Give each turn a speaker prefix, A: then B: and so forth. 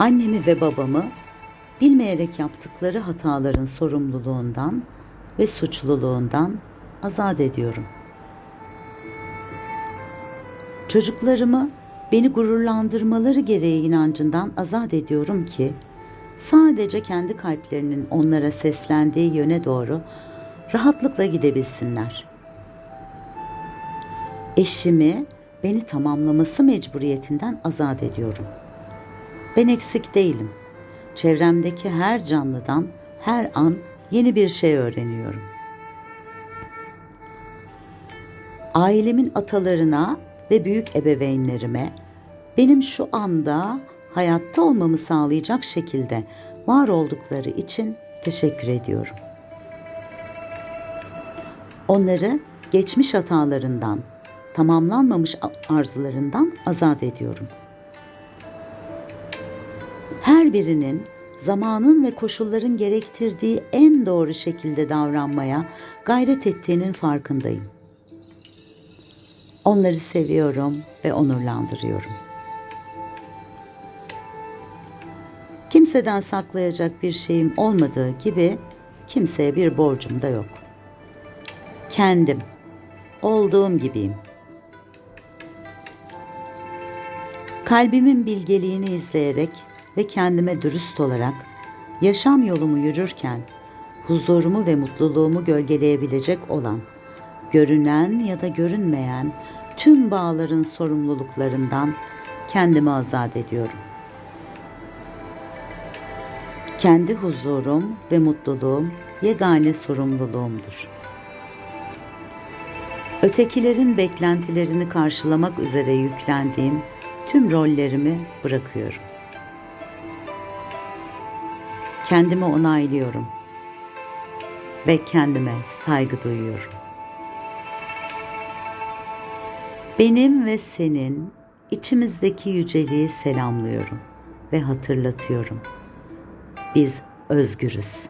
A: Annemi ve babamı bilmeyerek yaptıkları hataların sorumluluğundan ve suçluluğundan azat ediyorum. Çocuklarımı beni gururlandırmaları gereği inancından azat ediyorum ki sadece kendi kalplerinin onlara seslendiği yöne doğru rahatlıkla gidebilsinler. Eşimi beni tamamlaması mecburiyetinden azat ediyorum. Ben eksik değilim. Çevremdeki her canlıdan her an yeni bir şey öğreniyorum. Ailemin atalarına ve büyük ebeveynlerime benim şu anda hayatta olmamı sağlayacak şekilde var oldukları için teşekkür ediyorum. Onları geçmiş hatalarından, tamamlanmamış arzularından azat ediyorum. Her birinin zamanın ve koşulların gerektirdiği en doğru şekilde davranmaya gayret ettiğinin farkındayım. Onları seviyorum ve onurlandırıyorum. Kimseden saklayacak bir şeyim olmadığı gibi kimseye bir borcum da yok. Kendim, olduğum gibiyim. Kalbimin bilgeliğini izleyerek ve kendime dürüst olarak yaşam yolumu yürürken huzurumu ve mutluluğumu gölgeleyebilecek olan, görünen ya da görünmeyen tüm bağların sorumluluklarından kendimi azat ediyorum. Kendi huzurum ve mutluluğum yegane sorumluluğumdur. Ötekilerin beklentilerini karşılamak üzere yüklendiğim tüm rollerimi bırakıyorum. Kendimi onaylıyorum ve kendime saygı duyuyorum. Benim ve senin içimizdeki yüceliği selamlıyorum ve hatırlatıyorum. Biz özgürüz.